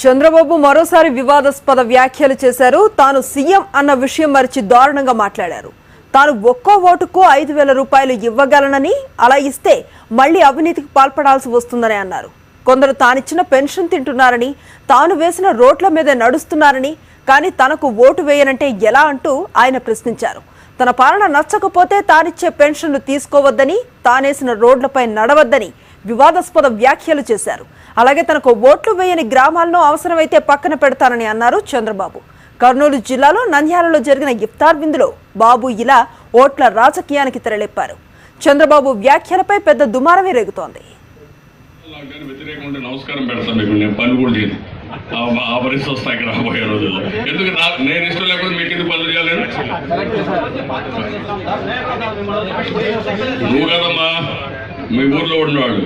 చంద్రబాబు మరోసారి వివాదాస్పద వ్యాఖ్యలు చేశారు. తాను సీఎం అన్న విషయం మరిచి దారుణంగా మాట్లాడారు. తాను ఒక్కో ఓటుకు ఐదు వేల రూపాయలు ఇవ్వగలనని అలా ఇస్తే మళ్ళీ అవినీతికి పాల్పడాల్సి వస్తుందని అన్నారు. కొందరు తానిచ్చిన పెన్షన్ తింటున్నారని తాను వేసిన రోడ్ల మీద నడుస్తున్నారని కానీ తనకు ఓటు వేయనంటే ఎలా అంటూ ఆయన ప్రశ్నించారు. తన పాలన నచ్చకపోతే తానిచ్చే పెన్షన్లు తీసుకోవద్దని తానేసిన రోడ్లపై నడవద్దని వివాదాస్పద వ్యాఖ్యలు చేశారు. అలాగే తనకు ఓట్లు వేయని గ్రామాలను అవసరమైతే పక్కన పెడతానని అన్నారు చంద్రబాబు. కర్నూలు జిల్లాలో నంద్యాలలో జరిగిన ఇఫ్తార్ విందులో బాబు ఇలా ఓట్ల రాజకీయానికి తెరలేపారు. చంద్రబాబు వ్యాఖ్యలపై పెద్ద దుమారమే రేగుతోంది. లాక్డౌన్ వ్యతిరేకం ఉంటే నమస్కారం పెడతాను మీకు నేను పని కూడా చేయను. ఆ- ఆ పరిస్థితి వస్తాయి ఇక్కడ రాబోయే రోజుల్లో. ఎందుకు నా- నేను ఇష్టం లేకపోతే మీకు ఎందుకు పనులు చేయలేను? నువ్వు కదమ్మా. మీ ఊర్లో ఉన్నవాళ్ళు.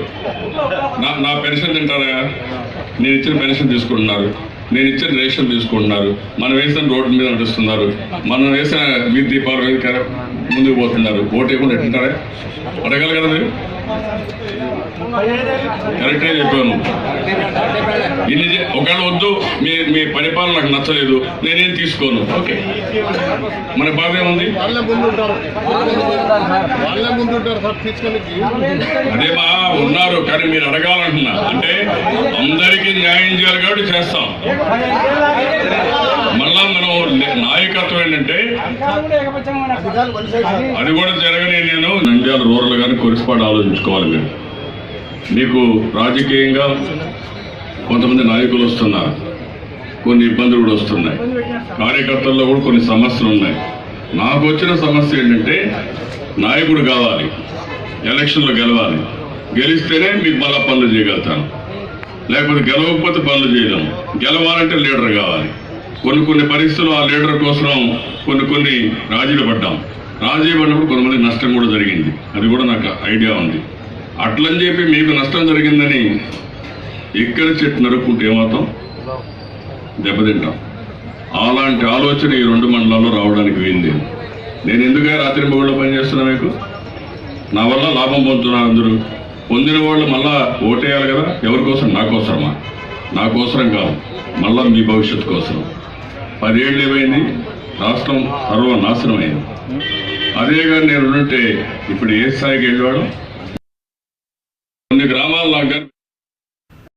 నా నా పెన్షన్ తింటారా? నేను ఇచ్చిన పెన్షన్ తీసుకుంటున్నారు. నేను ఇచ్చిన రేషన్ తీసుకుంటున్నారు. మనం వేసిన రోడ్డు మీద నడుస్తున్నారు. మనం వేసిన వీధి దీపాల మీద ముందుకు పోతున్నారు. ఓటు వేయకుండా ఎట్టుంటారా అడగలగలదు కదా మీరు. కరెక్టే చెప్పాను. ఇన్ని ఒకవేళ వద్దు మీ మీ పరిపాలన నాకు నచ్చలేదు నేనేం తీసుకోను. ఓకే. మన బాధ ఏముంది? తీసుకొని అదేమా ఉన్నారు కానీ మీరు అడగాలంటున్నా. అంటే అందరికీ న్యాయం చేయాలి కాబట్టి చేస్తాం మళ్ళా మనం లే- నాయకత్వం ఏంటంటే అది కూడా జరగని నేను. నంద్యాల రూరల్ గారిని కొరిసిపాటు ఆలోచించుకోవాలి మీరు. నీకు రాజకీయంగా కొంతమంది నాయకులు వస్తున్నారు. కొన్ని ఇబ్బందులు కూడా వస్తున్నాయి. కార్యకర్తల్లో కూడా కొన్ని సమస్యలు ఉన్నాయి. నాకు వచ్చిన సమస్య ఏంటంటే నాయకుడు కావాలి. ఎలక్షన్లో గెలవాలి. గెలిస్తేనే మీకు మళ్ళా పనులు చేయగలుగుతాను. లేకపోతే గెలవకపోతే పనులు చేయలేము. గెలవాలంటే లీడర్ కావాలి. కొన్ని కొన్ని పరిస్థితులు ఆ లీడర్ కోసం కొన్ని కొన్ని రాజీలు పడ్డాం. రాజీ పడినప్పుడు కొంతమంది నష్టం కూడా జరిగింది. అది కూడా నాకు ఐడియా ఉంది. అట్లని చెప్పి మీకు నష్టం జరిగిందని ఇక్కడ చెట్టు నరుక్కుంటే ఏమవుతాం? దెబ్బతింటాం. అలాంటి ఆలోచన ఈ రెండు మండలాల్లో రావడానికి వీంది నేను ఎందుకే రాత్రి పని పనిచేస్తున్నా మీకు? నా వల్ల లాభం పొందుతున్నారు అందరూ. పొందిన వాళ్ళు మళ్ళా ఓటేయాలి కదా. ఎవరి కోసం? నా కోసమా నా కోసరం కాదు. మళ్ళా మీ భవిష్యత్తు కోసం పదేళ్ళు ఏమైంది రాష్ట్రం సర్వనాశనం అయింది అదే కానీ నేను ఉంటే ఇప్పుడు ఏ స్థాయికి వెళ్ళేవాడు? కొన్ని గ్రామాల్లో